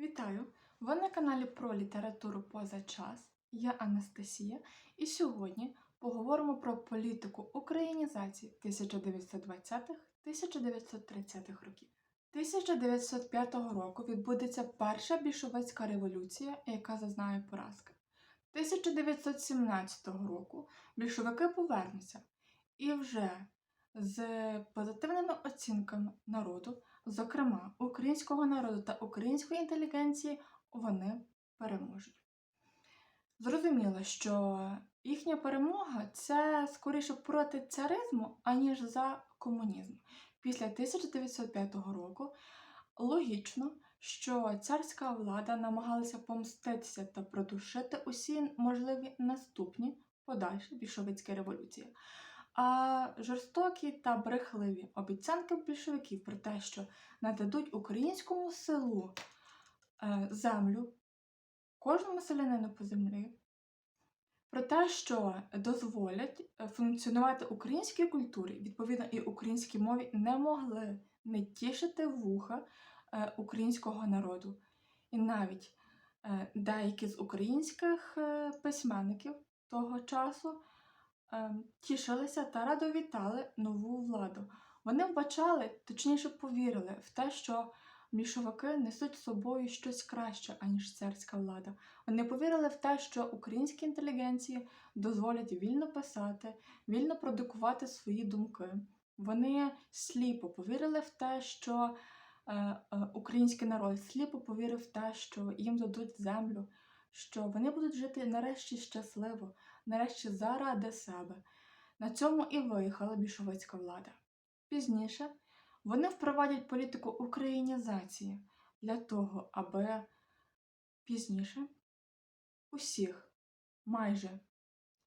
Вітаю! Ви на каналі про літературу поза час. Я Анастасія, і сьогодні поговоримо про політику українізації 1920-1930-х років. 1905 року відбудеться перша більшовицька революція, яка зазнає поразки. 1917 року більшовики повернуться і вже з позитивними оцінками народу зокрема українського народу та української інтелігенції, вони переможуть. Зрозуміло, що їхня перемога це скоріше проти царизму, аніж за комунізм. Після 1905 року логічно, що царська влада намагалася помститися та придушити усі можливі наступні подальші більшовицькі революції. А жорстокі та брехливі обіцянки більшовиків про те, що нададуть українському селу е, землю, кожному селянину по землі, про те, що дозволять е, функціонувати українській культурі, відповідно, і українській мові, не могли не тішити вуха е, українського народу. І навіть деякі з українських письменників того часу тішилися та радо вітали нову владу. Вони вбачали, точніше повірили в те, що більшовики несуть з собою щось краще, аніж царська влада. Вони повірили в те, що українській інтелігенції дозволять вільно писати, вільно продукувати свої думки. Вони сліпо повірили в те, що е, е, український народ сліпо повірив в те, що їм дадуть землю, що вони будуть жити нарешті щасливо, нарешті заради себе. На цьому і виїхала більшовицька влада. Пізніше вони впровадять політику українізації для того, аби пізніше усіх, майже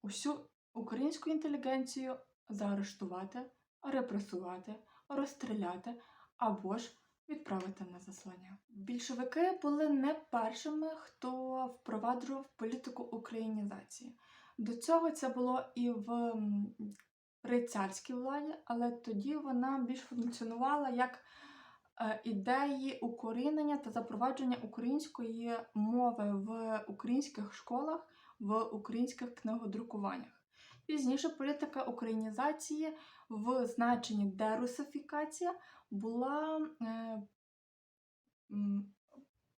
усю українську інтелігенцію заарештувати, репресувати, розстріляти або ж відправити на заслання. Більшовики були не першими, хто впроваджував політику українізації. До цього це було і в при царській владі, але тоді вона більш функціонувала як е, ідеї укорінення та запровадження української мови в українських школах, в українських книгодрукуваннях. Пізніше політика українізації в значенні дерусифікація була е,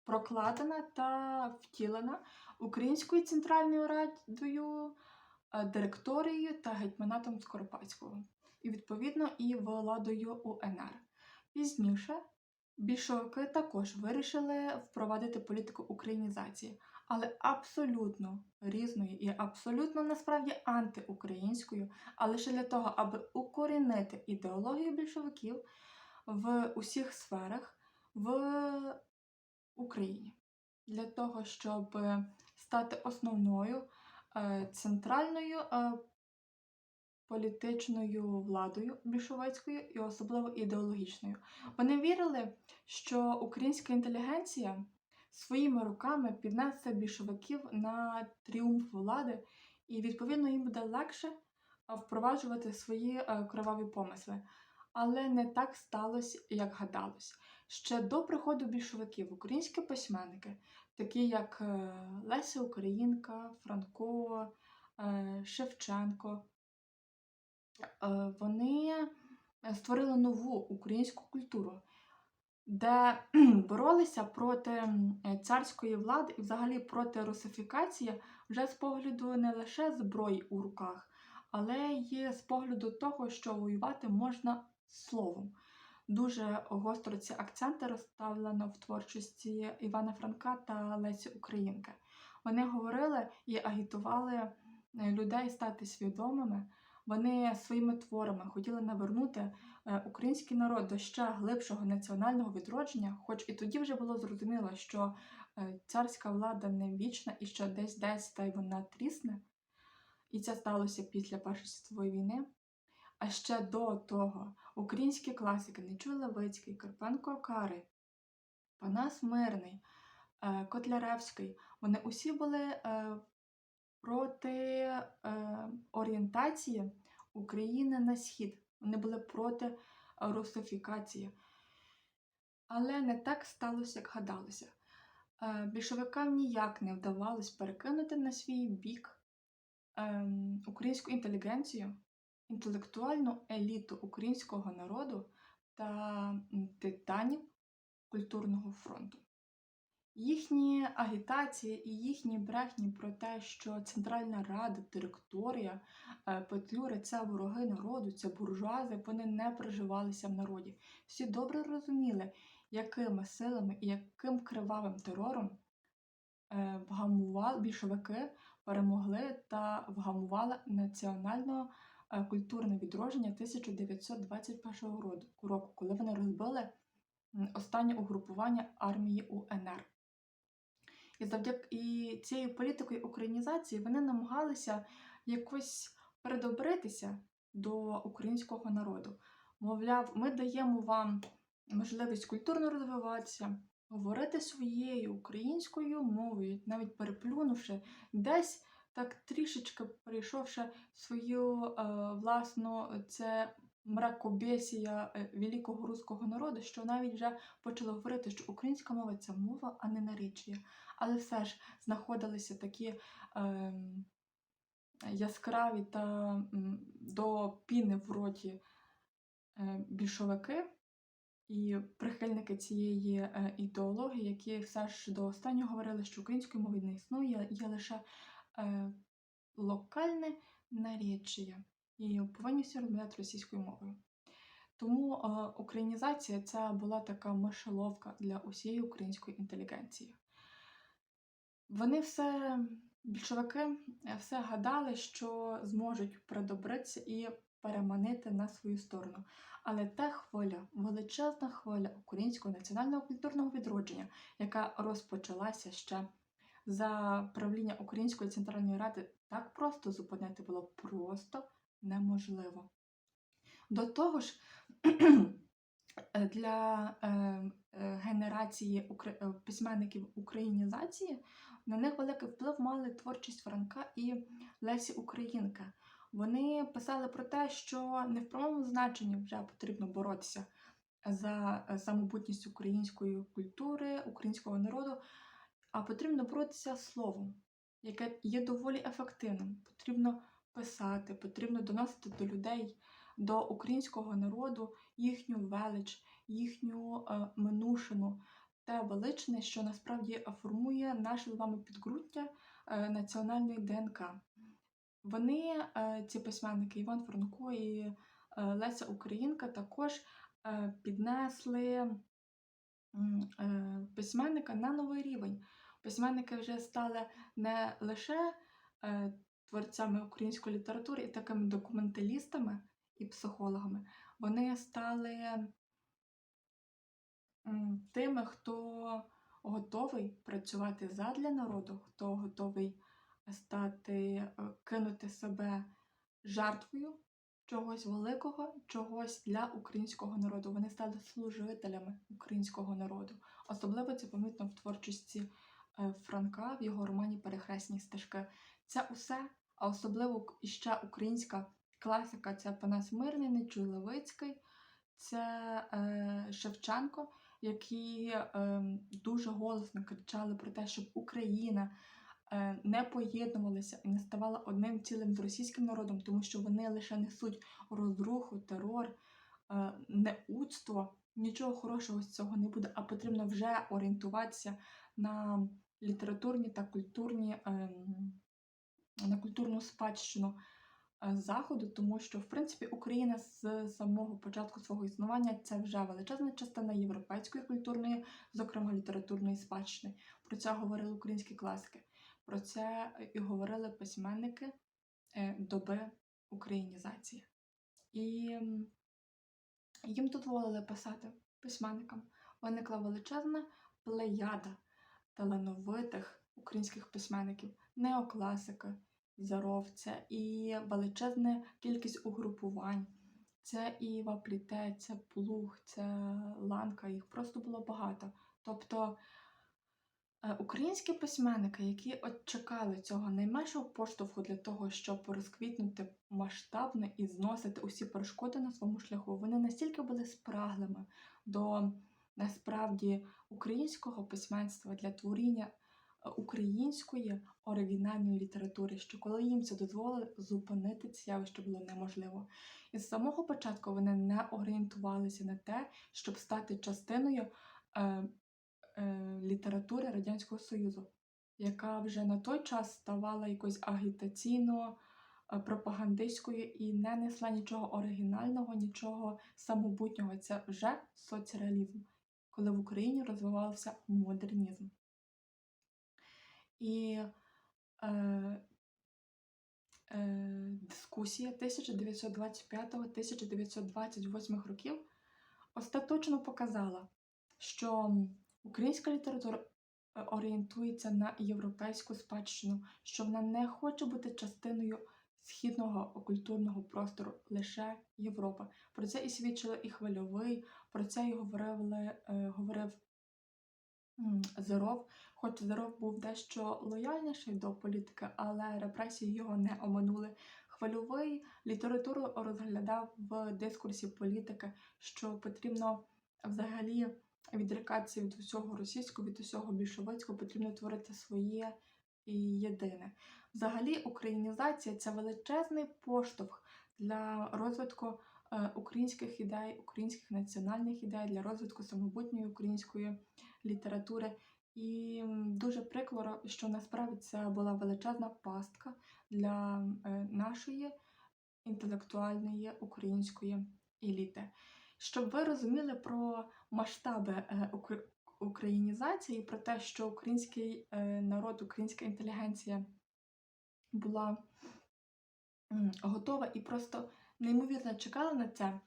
прокладена та втілена Українською центральною радою, е, директорією та гетьманатом Скоропадського, і відповідно і владою УНР. Пізніше більшовики також вирішили впровадити політику українізації, але абсолютно різною і абсолютно насправді антиукраїнською, а лише для того, аби укорінити ідеологію більшовиків в усіх сферах в Україні. Для того, щоб стати основною е, центральною е, політичною владою більшовицькою і особливо ідеологічною. Вони вірили, що українська інтелігенція своїми руками піднесе більшовиків на тріумф влади, і, відповідно, їм буде легше е, впроваджувати свої е, кроваві помисли. Але не так сталося, як гадалось. Ще до приходу більшовиків українські письменники, такі як е, Леся Українка, Франко, е, Шевченко, е, вони створили нову українську культуру, де боролися проти царської влади і взагалі проти русифікації вже з погляду не лише зброї у руках, але й з погляду того, що воювати можна словом. Дуже гостро ці акценти розставлено в творчості Івана Франка та Лесі Українки. Вони говорили і агітували е, людей стати свідомими. Вони своїми творами хотіли навернути е, український народ до ще глибшого національного відродження, хоч і тоді вже було зрозуміло, що е, царська влада не вічна і що десь десь та й вона трісне. І це сталося після Першої світової війни. А ще до того українські класики Нечуй Левицький, Карпенко Карий, Панас Мирний, е, Котляревський, вони усі були е, проти е, орієнтації України на схід. Вони були проти русифікації. Але не так сталося, як гадалося. Більшовикам ніяк не вдавалось перекинути на свій бік ем, українську інтелігенцію, інтелектуальну еліту українського народу та титанів культурного фронту. Їхні агітації і їхні брехні про те, що Центральна Рада, директорія, е, петлюри це вороги народу, це буржуази, вони не приживалися в народі. Всі добре розуміли, якими силами і яким кривавим терором е, вгамували більшовики перемогли та вгамували національно-культурне відродження 1921 роду- року, коли вони розбили останнє угрупування армії УНР. І завдяки цією політикою українізації вони намагалися якось передобритися до українського народу. Мовляв, ми даємо вам можливість культурно розвиватися, говорити своєю українською мовою, навіть переплюнувши десь так трішечки перейшовши свою е, власну це мракобесія е, великого руського народу, що навіть вже почали говорити, що українська мова це мова, а не наречія. Але все ж знаходилися такі ем, яскраві та до піни в роті е, більшовики і прихильники цієї е, ідеології, які все ж до останнього говорили, що української мови не існує, є лише е, локальне наречія, і повинні всі розмовляти російською мовою. Тому е, українізація це була така мишеловка для усієї української інтелігенції. Вони все, більшовики, е, все гадали, що зможуть придобритися і переманити на свою сторону. Але та хвиля, величезна хвиля українського національного культурного відродження, яка розпочалася ще за правління Української центральної ради, так просто зупинити було просто неможливо. До того ж, для е, е, генерації е, письменників українізації на них великий вплив мали творчість Франка і Лесі Українка. Вони писали про те, що не в прямому значенні вже потрібно боротися за самобутність української культури, українського народу, а потрібно боротися словом, яке є доволі ефективним. Потрібно писати, потрібно доносити до людей, до українського народу їхню велич, їхню е, минушину, те величне, що насправді формує наше з вами підґрунтя е, національної ДНК. Вони, е, ці письменники Іван Франко і е, Леся Українка, також е, піднесли е, письменника на новий рівень. Письменники вже стали не лише е, творцями української літератури і такими документалістами і психологами, вони стали тими, хто готовий працювати задля народу, хто готовий стати, е, кинути себе жертвою чогось великого, чогось для українського народу. Вони стали служителями українського народу. Особливо це помітно в творчості Франка в його романі Перехресні стежки. Це усе, а особливо іще українська класика це Панас Мирний, Нечуй Левицький, це е, Шевченко, які е, дуже голосно кричали про те, щоб Україна е, не поєднувалися і не ставала одним цілим з російським народом, тому що вони лише несуть розруху, терор, е, неудство. Нічого хорошого з цього не буде, а потрібно вже орієнтуватися на літературні та культурні, ем, на культурну спадщину е, заходу, тому що, в принципі, Україна з самого початку свого існування це вже величезна частина європейської культурної, зокрема літературної спадщини. Про це говорили українські класики. Про це і говорили письменники е, доби українізації. І їм дозволили писати письменникам. Виникла величезна плеяда талановитих українських письменників, неокласика, Заров, це і величезна кількість угрупувань. Це і Вапліте, це Плуг, це Ланка, їх просто було багато. Тобто Е, Українські письменники, які чекали цього найменшого поштовху для того, щоб розквітнути масштабно і зносити усі перешкоди на своєму шляху, вони настільки були спраглими до насправді українського письменства, для творіння е, української оригінальної літератури, що коли їм це дозволили, зупинити це явище було неможливо. І з самого початку вони не орієнтувалися на те, щоб стати частиною е, е, літератури Радянського Союзу, яка вже на той час ставала якось агітаційно е, пропагандистською і не несла нічого оригінального, нічого самобутнього. Це вже соцреалізм, коли в Україні розвивався модернізм. І е, е, дискусія 1925-1928 років остаточно показала, що українська література е, орієнтується на європейську спадщину, що вона не хоче бути частиною східного культурного простору лише Європа. Про це і свідчили і Хвильовий, про це і говорили, е, говорив м, Зеров. Хоч Зеров був дещо лояльніший до політики, але репресії його не оминули. Хвильовий літературу розглядав в дискурсі політики, що потрібно взагалі відрікатися від усього російського, від усього більшовицького, потрібно творити своє і єдине. Взагалі, українізація це величезний поштовх для розвитку е, українських ідей, українських національних ідей, для розвитку самобутньої української літератури. І дуже прикро, що насправді це була величезна пастка для е, нашої інтелектуальної української еліти. Щоб ви розуміли про масштаби е, українізації, про те, що український народ, українська інтелігенція була готова і просто неймовірно чекала на це,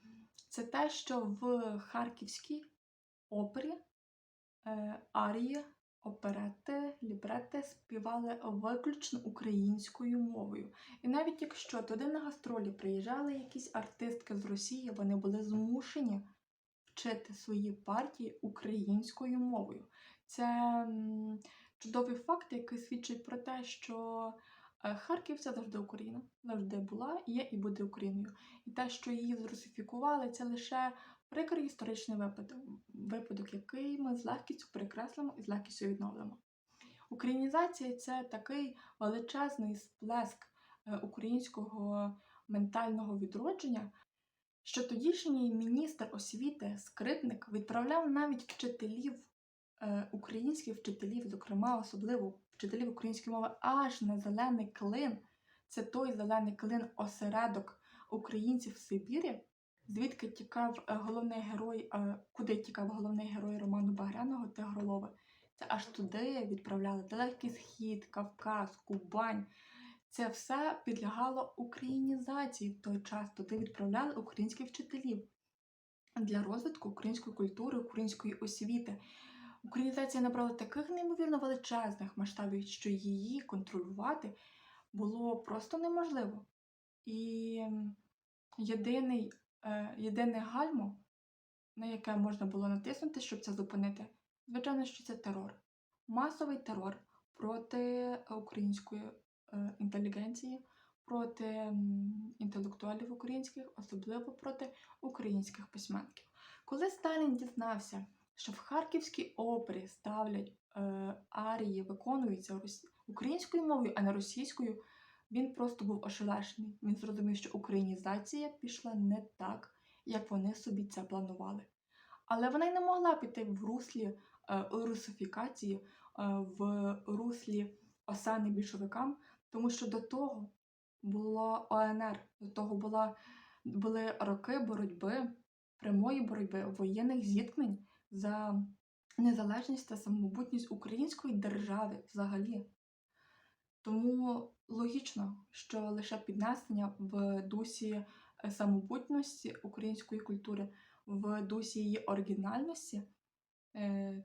це те, що в Харківській опері е, арії, оперети, лібрети співали виключно українською мовою. І навіть якщо туди на гастролі приїжджали якісь артистки з Росії, вони були змушені вчити свої партії українською мовою. Це чудовий факт, який свідчить про те, що Харків це завжди Україна, завжди була, є і буде Україною. І те, що її зрусифікували, це лише прикрий історичний випадок, випадок, який ми з легкістю перекреслимо і з легкістю відновимо. Українізація це такий величезний сплеск е, українського ментального відродження, що тодішній міністр освіти Скрипник відправляв навіть вчителів, е, українських вчителів, зокрема, особливо вчителів української мови, аж на зелений клин. Це той зелений клин осередок українців в Сибірі, звідки тікав е, головний герой, е, куди тікав головний герой роману Багряного Тигролови. Це аж туди відправляли Далекий Схід, Кавказ, Кубань. Це все підлягало українізації в той час. Туди відправляли українських вчителів для розвитку української культури, української освіти. Українізація набрала таких неймовірно величезних масштабів, що її контролювати було просто неможливо. І єдиний, е, єдине гальмо, на яке можна було натиснути, щоб це зупинити, звичайно, що це терор. Масовий терор проти української е, інтелігенції, проти інтелектуалів українських, особливо проти українських письменників. Коли Сталін дізнався, що в Харківській опері ставлять е, арії, виконуються українською мовою, а не російською, він просто був ошелешений. Він зрозумів, що українізація пішла не так, як вони собі це планували. Але вона й не могла піти в руслі е, русифікації, е, в руслі осани більшовикам, тому що до того було ОНР, до того була, були роки боротьби, прямої боротьби, воєнних зіткнень за незалежність та самобутність української держави взагалі. Тому логічно, що лише піднесення в дусі е, самобутності української культури, в дусі її оригінальності е,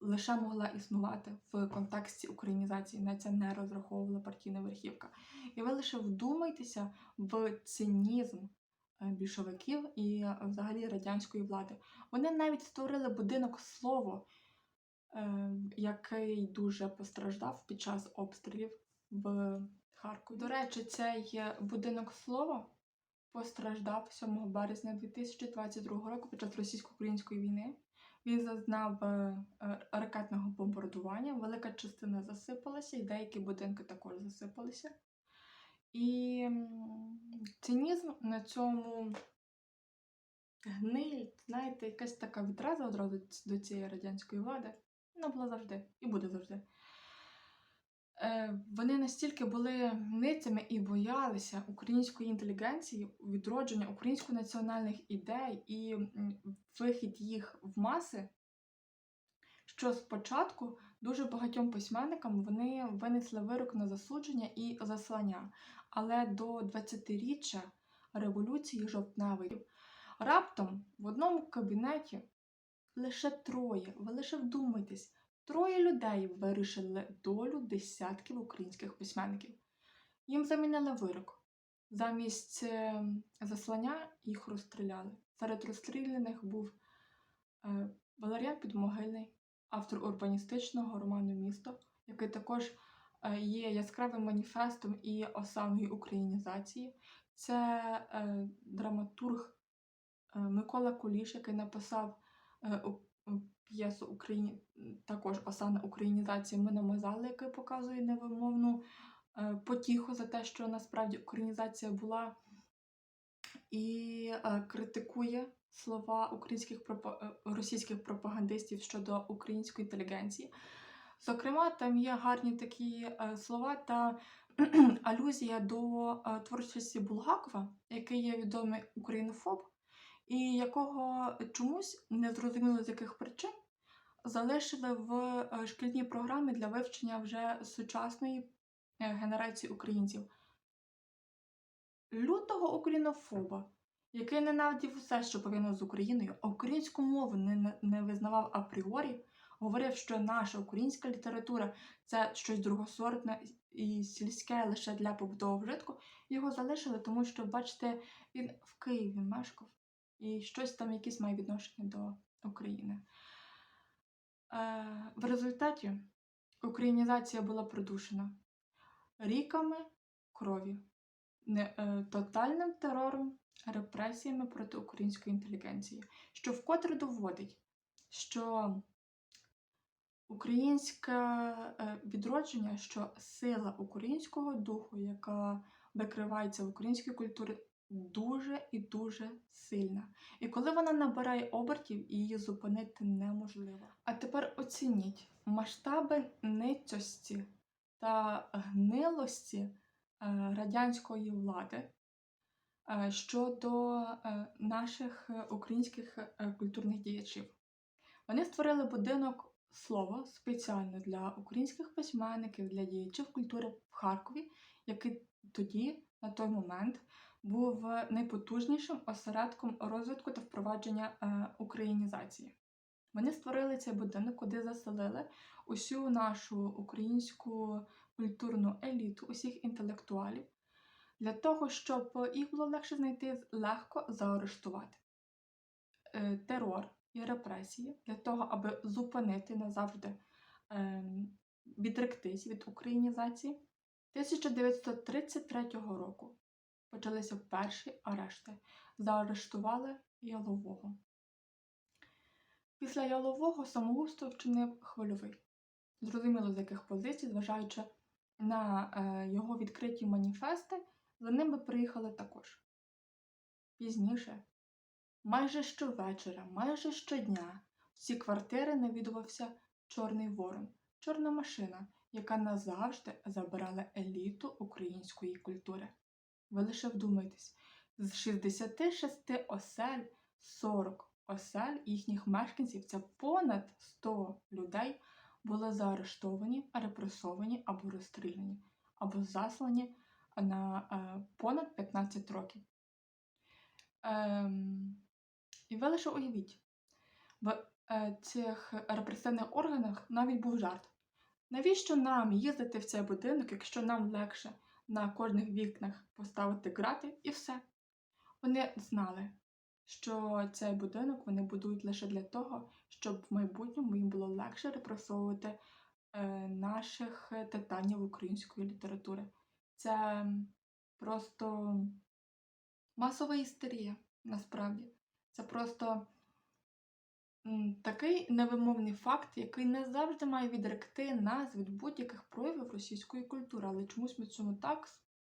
лише могла існувати в контексті українізації. На це не розраховувала партійна верхівка. І ви лише вдумайтеся в цинізм більшовиків і е, взагалі радянської влади. Вони навіть створили будинок слово, е, який дуже постраждав під час обстрілів в Харкові. До речі, цей будинок слова постраждав 7 березня 2022 року під час російсько-української війни. Він зазнав е, е, ракетного бомбардування, велика частина засипалася, і деякі будинки також засипалися. І цинізм на цьому гниль, знаєте, якась така відраза одразу до цієї радянської влади. Вона була завжди і буде завжди. Е, вони настільки були ницями і боялися української інтелігенції, відродження українсько-національних ідей і вихід їх в маси, що спочатку дуже багатьом письменникам вони винесли вирок на засудження і заслання. Але до 20-річчя революції жовтневої раптом в одному кабінеті лише троє, ви лише вдумайтесь, троє людей вирішили долю десятків українських письменників. Їм замінили вирок. Замість е, заслання їх розстріляли. Серед розстріляних був е, Валеріан Підмогильний, автор урбаністичного роману Місто, який також є яскравим маніфестом і осаною українізації. Це е, драматург е, Микола Куліш, який написав е, п'єсу Україні... також осана українізації Ми намазали, який показує невимовну е, потіху за те, що насправді українізація була, і е, критикує слова українських е, російських пропагандистів щодо української інтелігенції. Зокрема, там є гарні такі е, слова та алюзія до е, творчості Булгакова, який є відомий українофоб, і якого чомусь незрозуміло з яких причин залишили в е, шкільній програмі для вивчення вже сучасної генерації українців. Лютого українофоба, який ненавидів усе, що пов'язано з Україною, а українську мову не- не визнавав апріорі, говорив, що наша українська література це щось другосортне і сільське лише для побутового вжитку. Його залишили, тому що, бачите, він в Києві мешкав і щось там якесь має відношення до України. Е, в результаті українізація була придушена ріками крові, е, тотальним терором, репресіями проти української інтелігенції, що вкотре доводить, що українське е, відродження, що сила українського духу, яка викривається в українській культурі, дуже і дуже сильна. І коли вона набирає обертів, її зупинити неможливо. А тепер оцініть масштаби ницьості та гнилості е, радянської влади е, щодо наших українських культурних діячів. Вони створили будинок слова спеціально для українських письменників, для діячів культури в Харкові, який тоді, на той момент, був найпотужнішим осередком розвитку та впровадження е, українізації. Вони створили цей будинок, куди заселили усю нашу українську культурну еліту, усіх інтелектуалів, для того, щоб їх було легше знайти, легко заарештувати. Е, Терор і репресії для того, аби зупинити назавжди ем, відректись від українізації. 1933 року почалися перші арешти. Заарештували Ялового. Після Ялового самогубство вчинив хвильовий. Зрозуміло, з яких позицій, зважаючи на е, його відкриті маніфести, за ними приїхали також. Пізніше, майже щовечора, майже щодня, в ці квартири навідувався Чорний Ворон, чорна машина, яка назавжди забирала еліту української культури. Ви лише вдумайтесь, з 66 осель 40 осель їхніх мешканців, це понад 100 людей, були заарештовані, репресовані або розстріляні, або заслані на е, понад 15 років. Ем, і ви лише уявіть, в е, цих репресивних органах навіть був жарт. Навіщо нам їздити в цей будинок, якщо нам легше на кожних вікнах поставити грати і все? Вони знали, що цей будинок вони будують лише для того, щоб в майбутньому їм було легше репресовувати е, наших титанів української літератури. Це просто масова істерія, насправді. Це просто такий невимовний факт, який не завжди має відректи нас від будь-яких проявів російської культури, але чомусь ми цьому так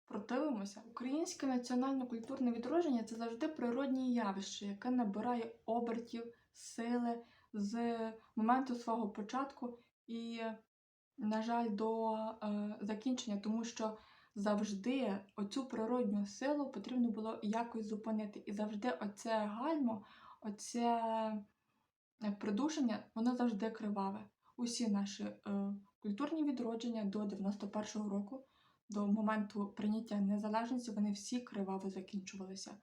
противимося. Українське національно-культурне відродження це завжди природнє явище, яке набирає обертів, сили з моменту свого початку і, на жаль, до е, закінчення, тому що завжди оцю природню силу потрібно було якось зупинити. І завжди оце гальмо, оце е, придушення, воно завжди криваве. Усі наші е, культурні відродження до 91-го року, до моменту прийняття незалежності, вони всі криваво закінчувалися.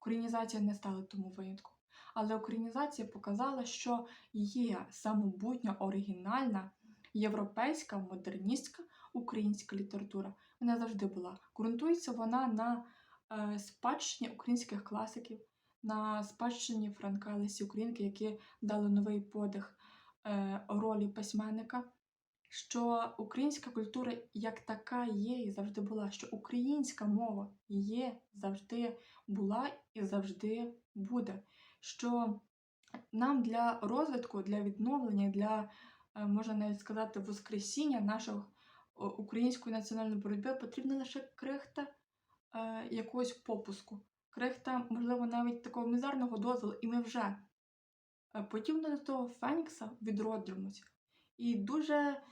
Українізація не стала тому винятком. Але українізація показала, що є самобутня, оригінальна, європейська, модерністська українська література. Вона завжди була. Ґрунтується вона на е, спадщині українських класиків, на спадщині Франка Лесі Українки, які дали новий подих е, ролі письменника. Що українська культура як така є і завжди була, що українська мова є, завжди була і завжди буде. Що нам для розвитку, для відновлення, для, е, можна навіть сказати, воскресіння о, української національної боротьби потрібна лише крихта е, якогось попуску, крихта, можливо, навіть такого мізерного дозволу, і ми вже е, подібно до того Фенікса відроджуємося. І дуже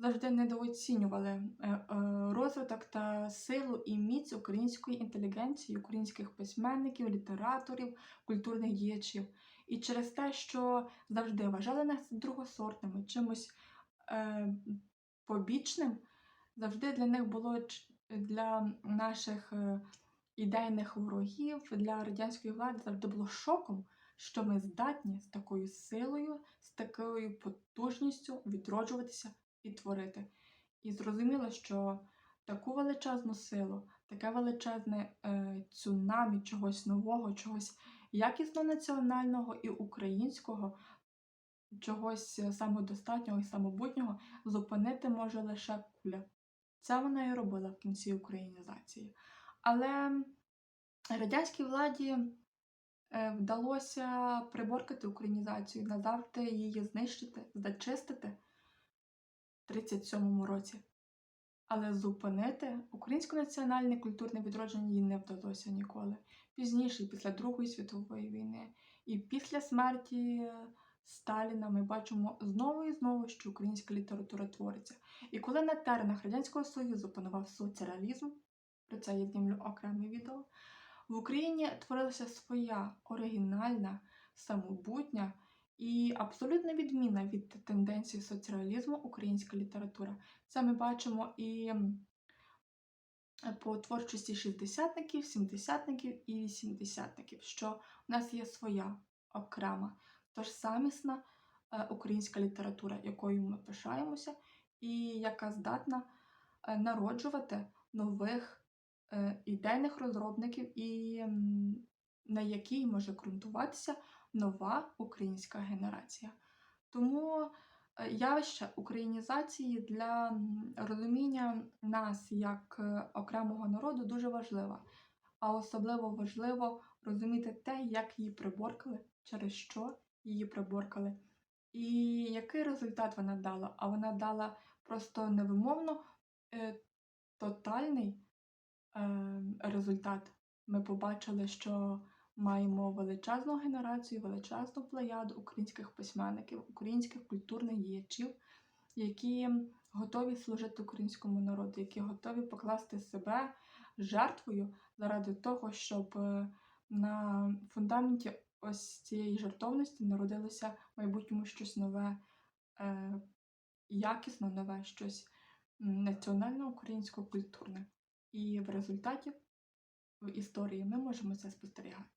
завжди недооцінювали е, е, розвиток та силу і міць української інтелігенції, українських письменників, літераторів, культурних діячів. І через те, що завжди вважали нас другосортними, чимось е, побічним, завжди для них було для наших е, ідейних ворогів, для радянської влади завжди було шоком, що ми здатні з такою силою, з такою потужністю відроджуватися і творити. І зрозуміло, що таку величезну силу, таке величезне е, цунамі чогось нового, чогось якісно національного і українського, чогось е, самодостатнього і самобутнього зупинити може лише куля. Це вона і робила в кінці українізації. Але радянській владі е, вдалося приборкати українізацію, назавжди її знищити, зачистити в 37-му році. Але зупинити українсько-національне культурне відродження їй не вдалося ніколи. Пізніше, після Другої світової війни, і після смерті Сталіна ми бачимо знову і знову, що українська література твориться. І коли на теренах Радянського Союзу панував соціалізм, про це я знімлю окреме відео, в Україні творилася своя оригінальна, самобутня і абсолютно відмінна від тенденції соціалізму українська література. Це ми бачимо і по творчості шістдесятників, сімдесятників і вісімдесятників, що в нас є своя окрема, тож самісна е, українська література, якою ми пишаємося, і яка здатна е, народжувати нових е, ідейних розробників, і на якій може ґрунтуватися нова українська генерація. Тому явище українізації для розуміння нас як окремого народу дуже важливе. А особливо важливо розуміти те, як її приборкали, через що її приборкали, і який результат вона дала. А вона дала просто невимовно е, тотальний е, результат. Ми побачили, що маємо величезну генерацію, величезну плеяду українських письменників, українських культурних діячів, які готові служити українському народу, які готові покласти себе жертвою заради того, щоб е, на фундаменті ось цієї жертовності народилося в майбутньому щось нове, е, якісно нове, щось національно-українсько-культурне. І в результаті в історії ми можемо це спостерігати.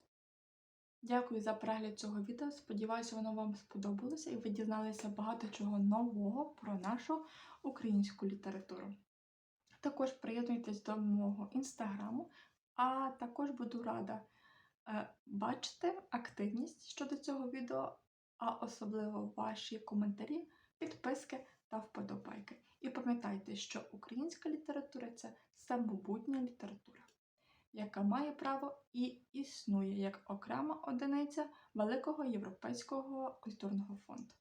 Дякую за перегляд цього відео. Сподіваюся, воно вам сподобалося і ви дізналися багато чого нового про нашу українську літературу. Також приєднуйтесь до мого інстаграму, а також буду рада е, бачити активність щодо цього відео, а особливо ваші коментарі, підписки та вподобайки. І пам'ятайте, що українська література це самобутня література. яка має право і існує як окрема одиниця Великого Європейського культурного фонду.